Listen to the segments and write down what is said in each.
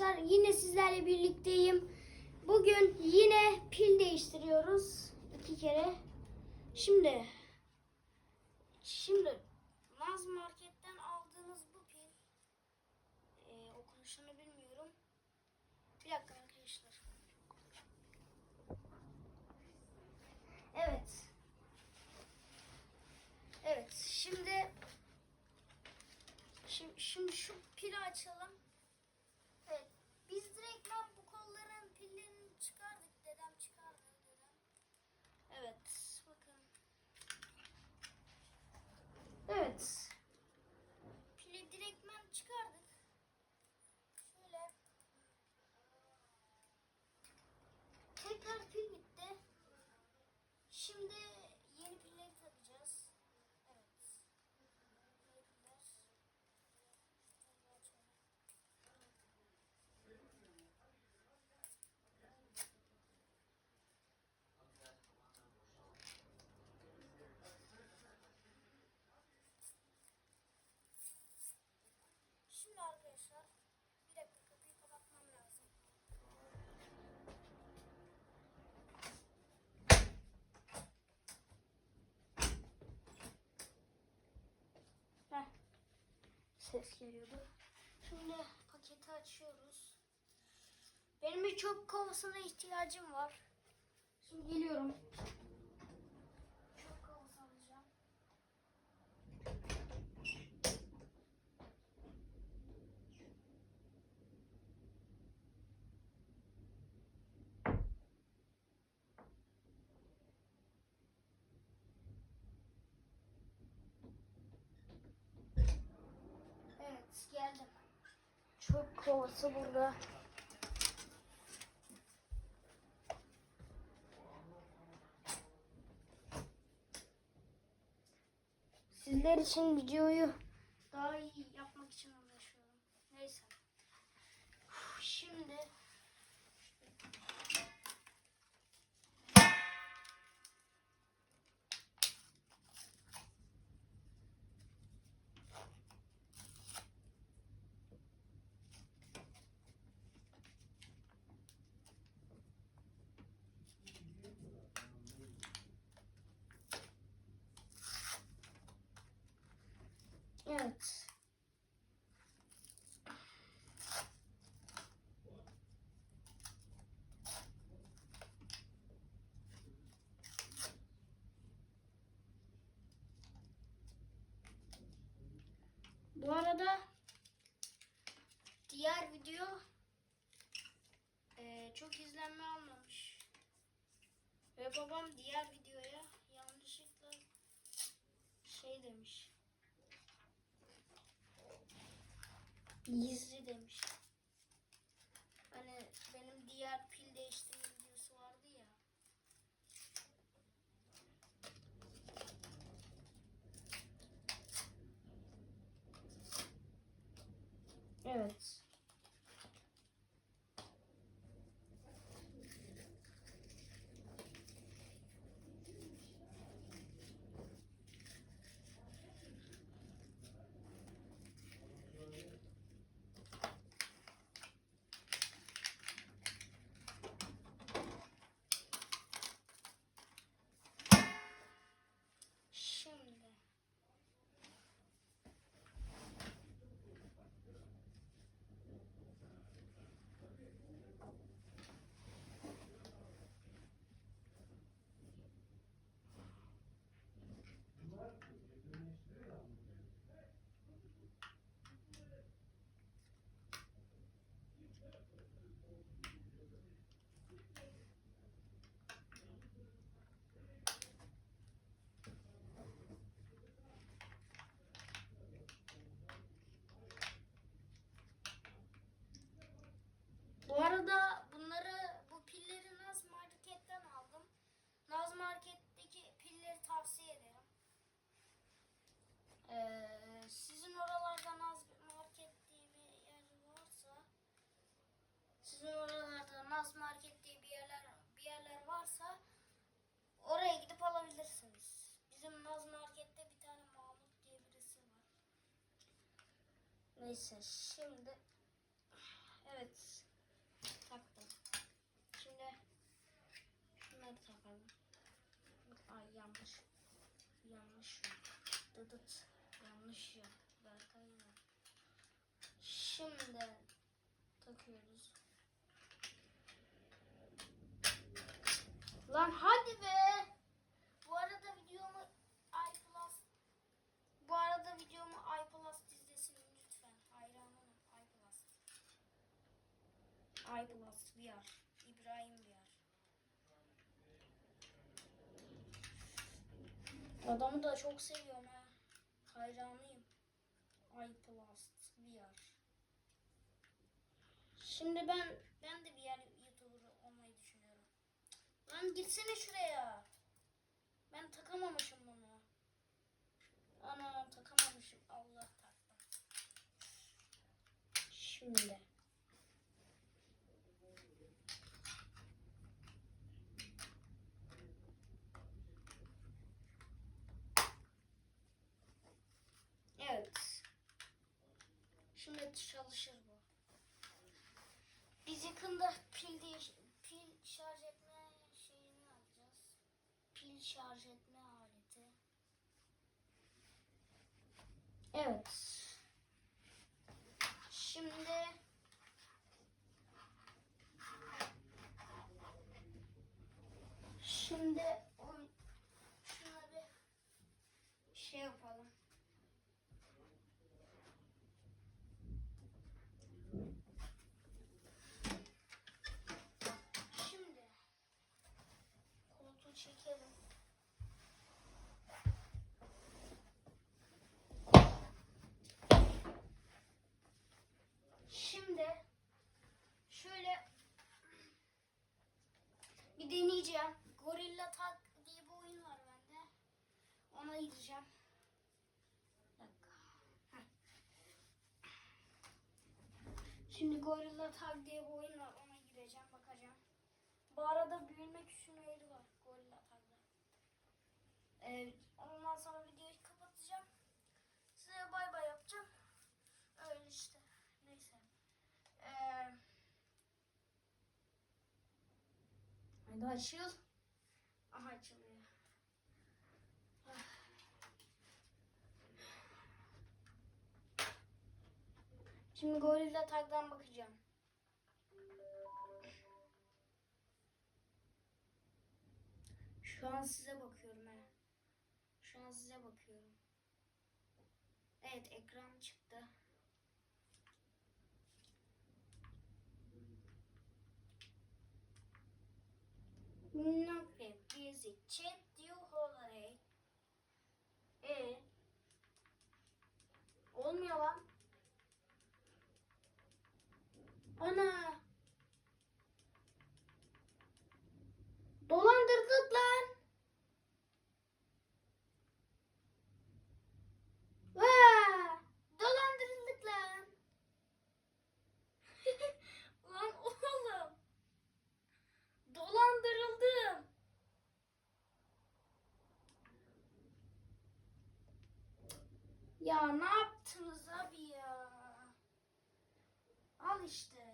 arkadaşlar yine sizlerle birlikteyim. Bugün yine pil değiştiriyoruz iki kere. Şimdi şimdi Naz Market'ten aldığınız bu pil e, okunuşunu bilmiyorum. Bir dakika arkadaşlar. Evet. Evet şimdi Şimdi, şimdi şu pili açalım. Evet. Pili direktmen çıkardık. Şöyle. Tekrar pil gitti. Şimdi yeni pilleri takacağız. Evet. Yeni piller. Şimdi arkadaşlar bir dakika kapıyı kapatmam lazım. Heh. Ses geliyordu. Şimdi paketi açıyoruz. Benim bir çöp kovasına ihtiyacım var. Şimdi geliyorum. Çöp kovası alacağım. Evet geldim. Çöp kovası burada. Sizler için videoyu daha iyi yapmak için uğraşıyorum. Neyse. Şimdi evet. Bu arada diğer video eee, çok izlenme almamış. Ve babam diğer videoya yanlışlıkla şey demiş. Gizli demiş. Hani benim diğer pil değiştirme Neyse şimdi evet taktım. Şimdi şunları takalım. Ay yanlış. Yanlış ya. Dıdıt. Yanlış ya. Berkay ya. Şimdi takıyoruz. Lan hadi be. iPlus VR. İbrahim VR. Adamı da çok seviyorum ha. Hayranıyım. iPlus VR. Şimdi ben ben de yer YouTuber olmayı düşünüyorum. Lan gitsene şuraya. Ben takamamışım bunu. Ana takamamışım. Allah taktım. Şimdi. Evet. Şimdi çalışır bu. Biz yakında pil değiş pil şarj etme şeyini alacağız. Pil şarj etme aleti. Evet. Şimdi Şimdi şuna bir şey yapalım. Şimdi koltuğu çekelim. Şimdi şöyle bir deneyeceğim. Gorilla Tag diye bir oyun var bende. Ona gideceğim. Bir. Şimdi Gorilla Tag diye bir oyun var. Ona gireceğim, bakacağım. Bu arada büyüme küsümleri var Gorilla Tag'da. Ee, ondan sonra videoyu kapatacağım. Size bay bay yapacağım. Öyle işte. Neyse. Ee, Hadi açıl. Aha açılıyor. Ah. Şimdi Gorilla Tag'dan bakacağım. Şu an size bakıyorum he. Şu an size bakıyorum. Evet ekran çıktı. Nokta bizi diyor holiday. E Olmuyor lan. Ana. almıştı.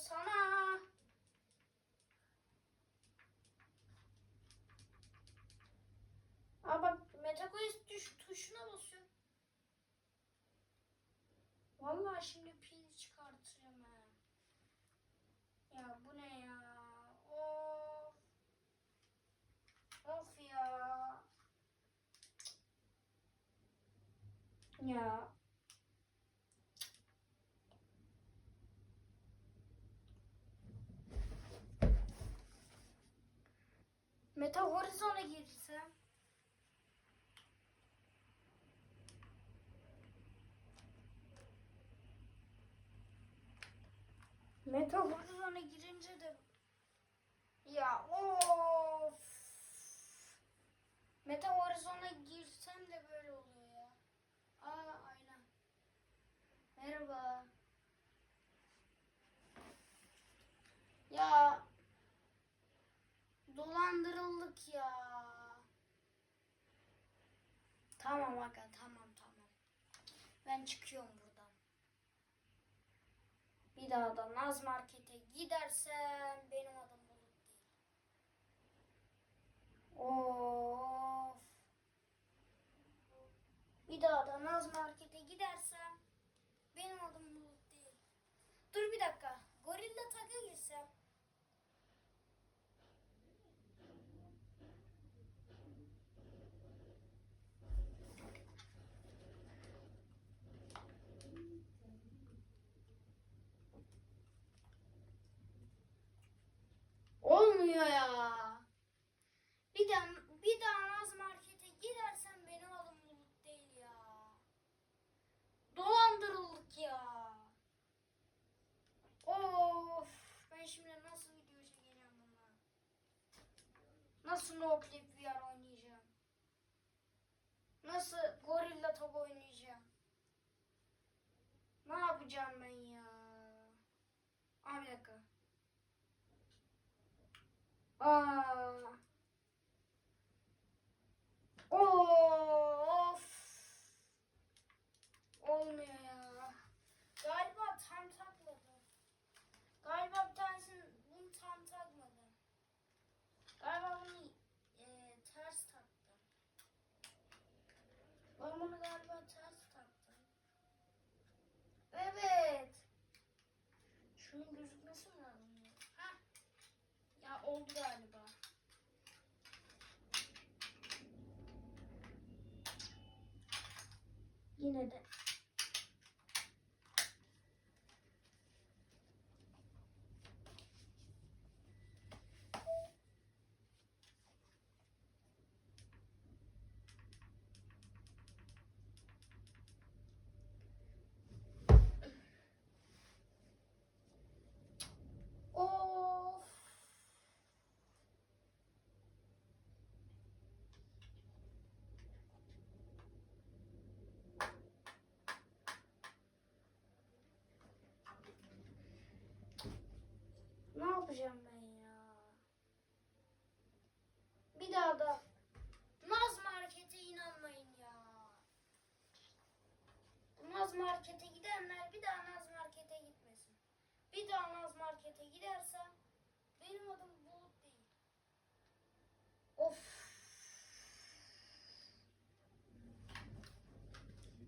Olsana. Aa bak Metaquest düş tuşuna basıyorum. Vallahi şimdi pil çıkartacağım ha. Ya bu ne ya? Of. Of ya. Ya. Meta Horizon'a girsem. Meta Horizon'a girince de ya of. Meta dolandırıldık ya. Tamam aga tamam tamam. Ben çıkıyorum buradan. Bir daha da Naz Market'e gidersem benim adım Bulut değil. Of. Bir daha da Naz Market'e gidersem benim adım Bulut değil. Dur bir dakika. Gorilla Tag'a girsem. Olmuyor ya. Bir daha bir daha Naz Market'e gidersem benim adım Bulut değil ya. Dolandırıldık ya. Of. Ben şimdi nasıl video çekeceğim bunlar? Nasıl no clip VR oynayacağım? Nasıl Gorilla Tag oynayacağım? Ne yapacağım ben ya? Aa, bir dakika. Aa. Of. Olmuyor ya. Galiba tam takmadı. Galiba bir tanesini bunu tam takmadı. Galiba bunu e, ters taktım. Bunu galiba ters taktım. Evet. Şunun gözükmesi mi lazım? Heh. Ya oldu galiba. Yine de. Of. Ne yapacağım ben ya? Bir daha da Naz Market'e inanmayın ya. Naz Market'e gidenler bir daha Naz Market'e gitmesin. Bir daha Naz Market'e gidersem benim adım Bulut değil. Of.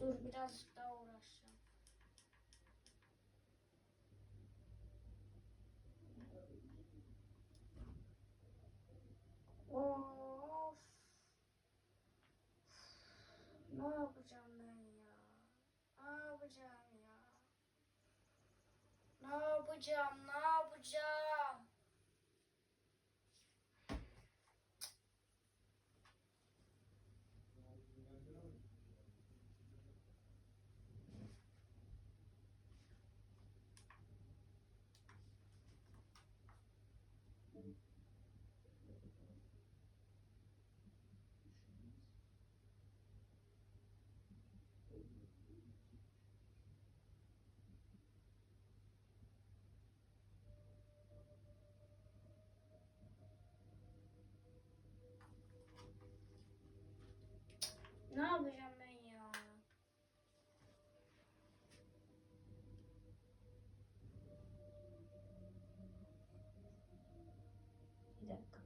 Dur birazcık daha uğraşacağım. Of. Ne yapacağım ben ya? Ne yapacağım ya? Ne yapacağım? Ne yapacağım ben ya? Bir dakika.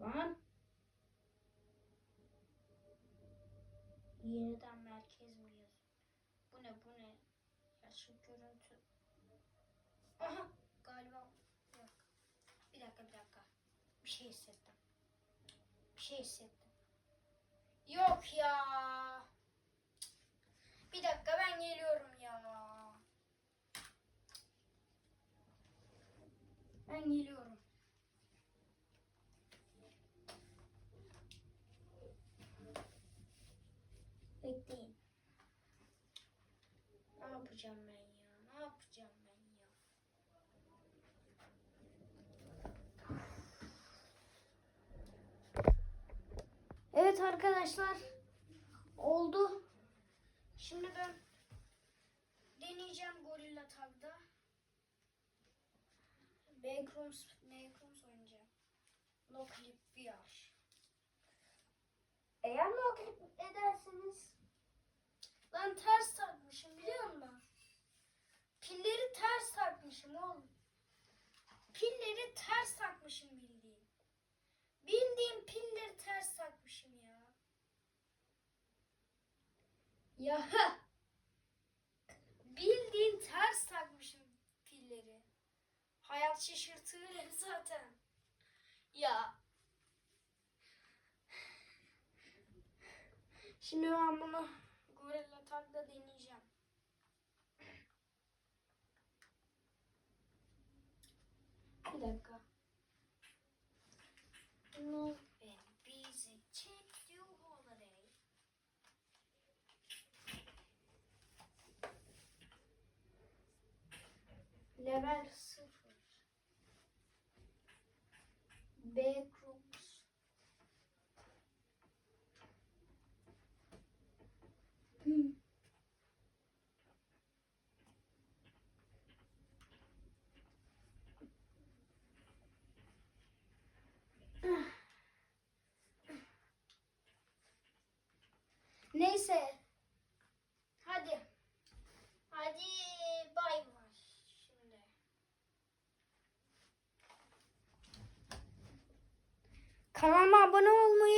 Lan. Yeniden merkez mi yazıyor? Bu ne bu ne? Yaşık görüntü. Aha galiba yok. Bir dakika bir dakika. Bir şey hissettim. Bir şey hissettim. Yok ya. Bir dakika ben geliyorum ya. Ben geliyorum. Bekleyin. Ne yapacağım ben ya? Ne yapacağım ben ya? Arkadaşlar. Oldu. Şimdi ben deneyeceğim Gorilla Tag'da. Backrooms, Backrooms oynayacağım. No Clip VR. Eğer no clip ederseniz ben ters takmışım biliyor musun? Pilleri ters takmışım oğlum. Pilleri ters takmışım bildiğin. Bildiğin pilleri ters takmışım ya. Ya bildiğin ters takmışım pilleri. Hayat şaşırtıyor zaten. Ya. Şimdi ben bunu Gorilla Tag'da deneyeceğim. Bir dakika. No Level 0. Backrooms. Hmm. Neyse. Hadi. Hadi bay bay. Şimdi. Kanalıma abone olmayı,